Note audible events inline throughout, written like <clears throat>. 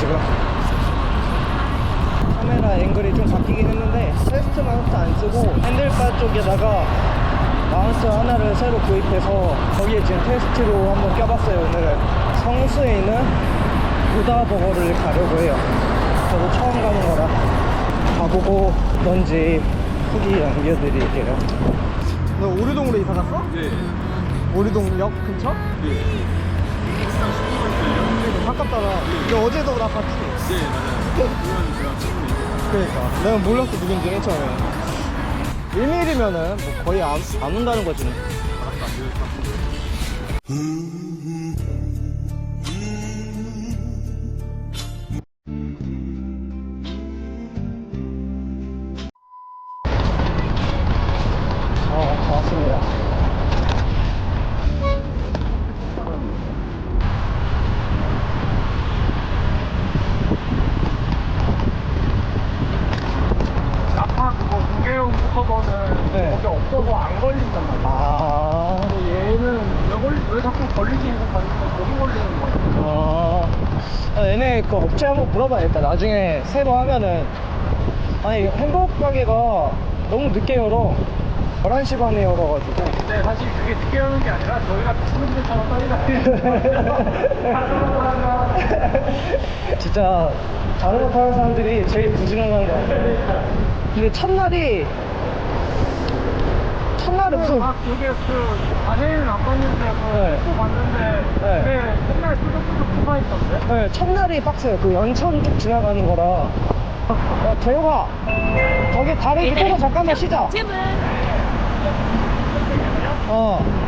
지 지금 카메라 앵글이 좀 바뀌긴 했는데 테스트 마우스 안 쓰고 핸들바 쪽에다가 마우스 하나를 새로 구입해서 거기에 지금 테스트로 한번 껴봤어요 오늘은 성수에 있는 부다버거를 가려고 해요 저도 처음 가는 거라 가보고 뭔지 후기 남겨드릴게요 너 오류동으로 이사 갔어? 네. 오리동역 근처? 네. 가깝다 나 근데 어제도 나 봤지? 네, 맞아요. 그러니까 내가 몰랐어 누군지 맨 처음에 1mm면은 뭐 거의 안, 안 온다는 거지 어, 커버는 네. 거기 없어서 안 걸린단 말이야. 아, 근데 얘는 왜, 걸리, 왜 자꾸 걸리지 생각하니까 거기 걸리는 거야. 아, 아, 얘네 그 업체 한번 물어봐야겠다. 나중에 새로 하면은. 아니, 햄버거 가게가 너무 늦게 열어. 11시 반에 열어가지고. 근데 사실 그게 늦게 하는 게 아니라 저희가 친구들처럼 떨리다. <laughs> 진짜 자전거 타는 사람들이 제일 부지런한 거 같아. 근데 첫날이 첫날은 무슨 막그 자세히는 안 봤는데 네. 그또 봤는데 네. 그게 맨날 푸석푸석 수가 있던데? 네, 첫날이 빡세요. 그 연천 쪽 지나가는 거라. 야, 재영아, 거기 다리 밑에서 잠깐만 쉬자. 어.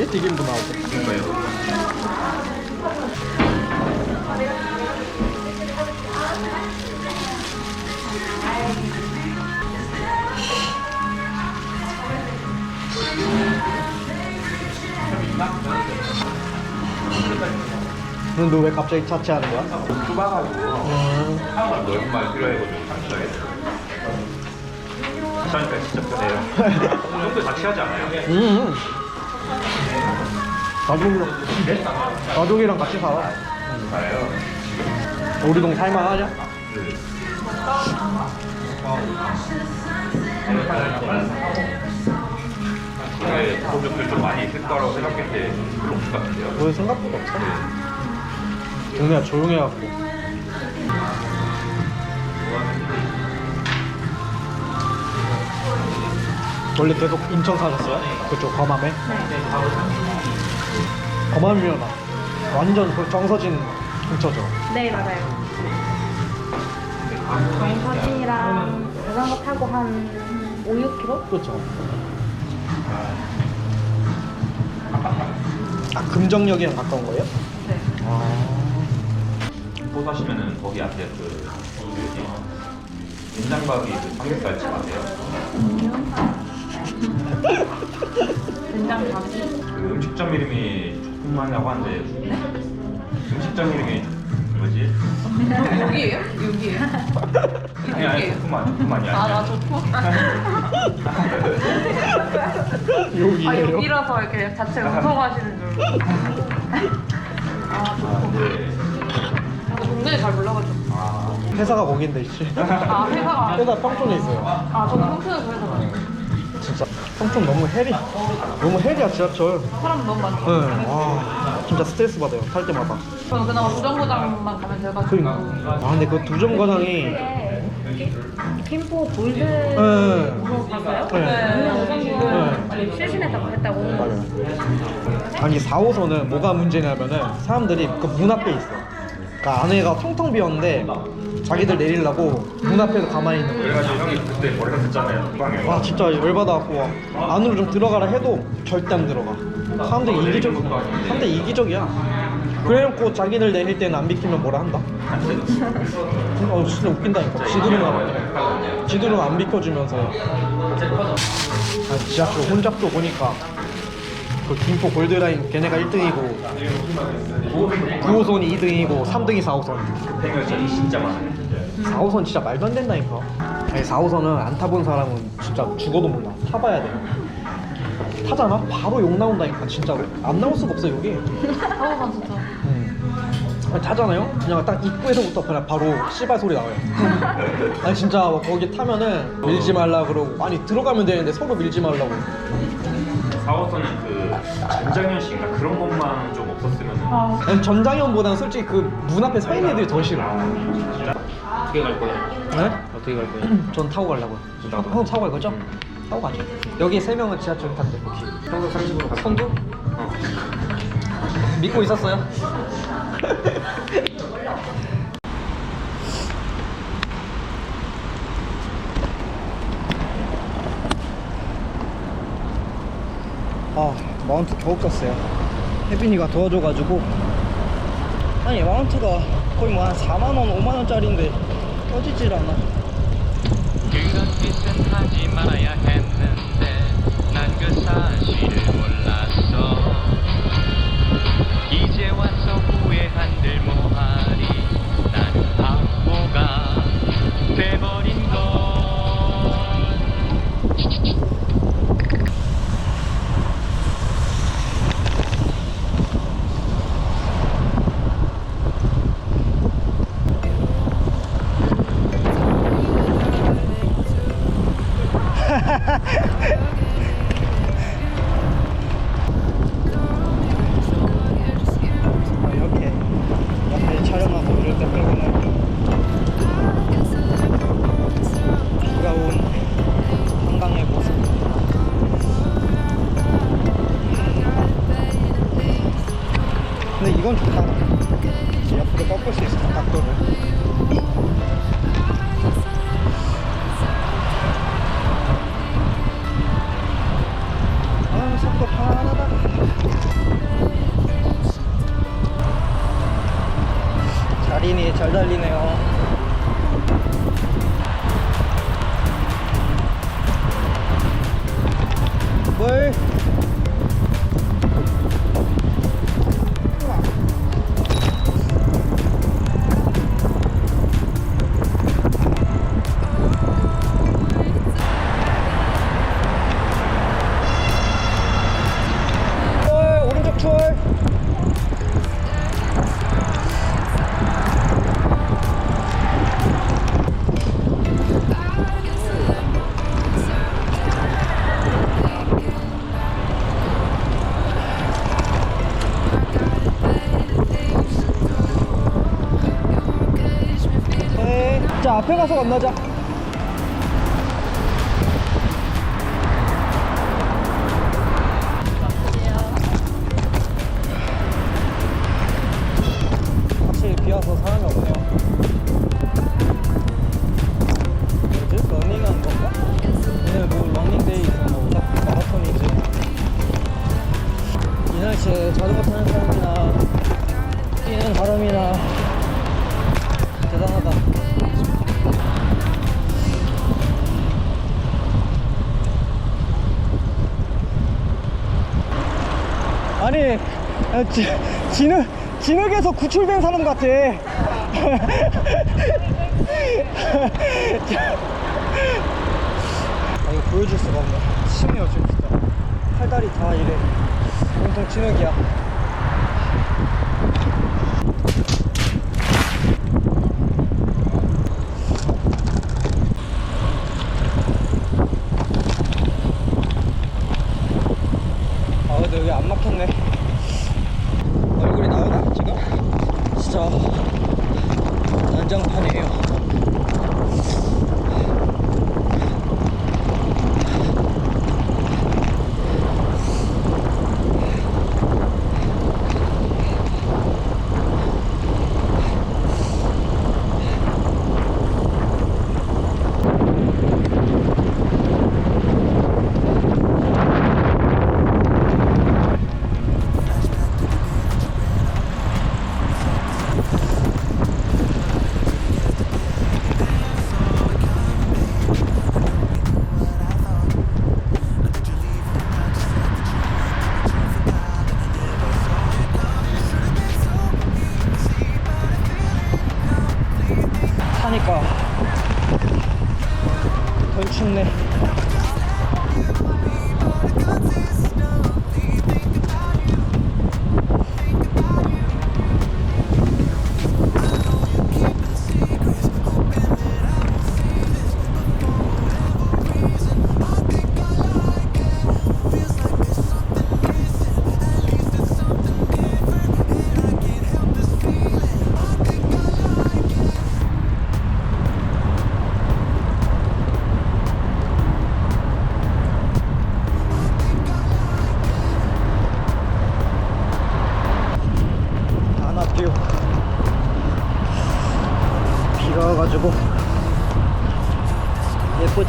특이하네. 가지튀김도 나오고. 그러니까요. 너왜 갑자기 자취하는 거야? 좁아가지고 한번 넓은 말 필요해가지고 잠시만요. 자니까 진짜 편해요. <laughs> 형도 자취하지 않아요? 음. 가족이랑 가족이랑 같이 살아. 우리 동 살만하냐? 네. 네, 가족들 좀 많이 있을 거라고 생각했는데 별로 없을 것. 왜 생각보다 없어? 동네가 조용해갖고. 원래 계속 인천 사셨어요? 그쪽 검암에? 네. 검암이면 나. 완전 그 정서진 근처죠. 네 맞아요. 정서진이랑 자전거 타고 한 5, 6km? 그렇죠. 아 금정역이랑 가까운 거예요? 네. 아또 사시면은 거기 앞에 그 뭐지? 된장밥이 그 삼겹살집 아세요? 된장 밥이. 그 음식점 이름이 조금만이라고 하는데 음식점 이름이 뭐지? 여기에요? 여기에요? 아니 아니 조금만 조금만이 아, 아니야 나 좋고. 아, 여기예요. 여기라서 이렇게 자체 줄. 아, 아, 네. 저 동네 잘 몰라가지고. 아, 회사가 거긴데 씨. 아, 회사가. 회사 평촌에 있어요. 아, 저는 평소에서 회사 가요. 평촌 너무 헬이 너무 헬이야 지하철. 사람 너무 많죠. 네. 와 진짜 스트레스 받아요 탈 때마다. 저는 그나마 부정거장만 가면 돼가지고. 그러니까. 아 근데 그 두점 과장이 김포 골드 네. 그거 봤어요? 네. 오늘 실신했다고 했다고. 맞아요. 아니 4호선은 뭐가 문제냐면은 사람들이 그 문 앞에 있어. 그러니까 안에가 텅텅 비었는데 자기들 내리려고 문 앞에서 가만히 있는 거야. 그래가지고 형이 그때 머리가 됐잖아요 빵에 와 진짜 열받아갖고 안으로 좀 들어가라 해도 절대 안 들어가. 사람들이 이기적, 사람들 이기적이야. 그래놓고 자기들 내릴 때는 안 비키면 뭐라 한다. 어 진짜 웃긴다니까. 지들은 안, 지들은 안 비켜주면서. 아, 지하철 혼잡도 보니까 그 김포 골드라인 걔네가 1등이고 9호선이 2등이고 3등이 4호선. 팽열전이 진짜 많아요 4호선 진짜 말도 안 된다니까. 아니 4호선은 안 타본 사람은 진짜 죽어도 몰라. 타봐야 돼. 타잖아? 바로 욕 나온다니까 진짜로. 안 나올 수가 없어 여기. 사고가 진짜. 음. 아니, 타잖아요? 그냥 딱 입구에서부터 그냥 바로 씨발 소리 나와요. 아니 진짜 거기 타면은 밀지 말라 그러고 아니 들어가면 되는데 서로 밀지 말라고. 4호선은 그 전장현 씨인가 그런 것만 좀 없었으면 아, 아니, 전장현보다는 솔직히 그 문 앞에 서 있는 애들이 더 싫어. 어떻게 갈 거예요? 네? 어떻게 갈 거예요? <clears throat> 전 타고 가려고요. 나도. 형 타고 갈 거죠? 타고 가죠. 여기 세 명은 지하철 탄대. 평소 30으로 갈 선두? 어. 믿고 있었어요? <laughs> 아 마운트 겨우 꼈어요. 혜빈이가 도와줘가지고. 아니 마운트가 거의 뭐 한 4만원 5만원짜리인데 꺼지질 않아. 그런 짓은 하지 말아야 했는데 난 그 사실을 몰랐어 앞에 가서 만나자. 아, 지, 진흙 진흙에서 구출된 사람 같아. 아 이거 보여줄 수가 없네. 심해요 지금 진짜. 팔다리 다 이래. 온통 진흙이야. 아 근데 여기 안 막혔네 얼굴이 나오나 지금? 진짜 난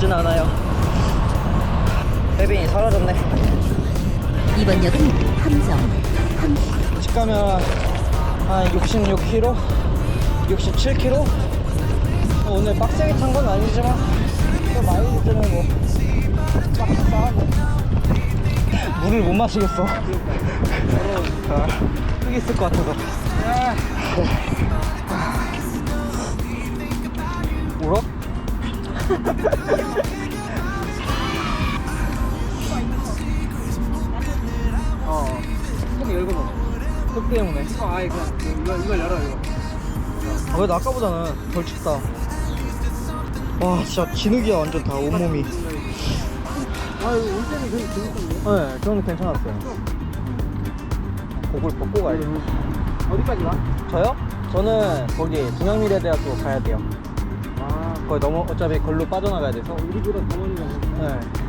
예쁘진 않아요. 해빙이 사라졌네. 이번 역은 함정, 함, 집 가면 한 66km? 67km? 오늘 빡세게 탄 건 아니지만 또 마일리지는 뭐 빡빡 싸하네. 물을 못 마시겠어. 아, 흙 있을 것 같아서 어. 흙 열고 넣어. 흙 때문에. 아, 아이, 그냥, 이거, 이걸 열어, 이거. 아, 그래도 아까보다는 덜 춥다. 와, 진짜 진흙이야, 완전 다, 온몸이. 아, 이거 올 때는 되게 재밌었네. 네, 저는 괜찮았어요. 곡을 벗고 가야지. 어디까지 가? 저요? 저는 거기 중앙미래대학교 가야 돼요. 아, 거기 넘어, 어차피 걸로 빠져나가야 돼서. 우리보다 더 멀리 가네. 네.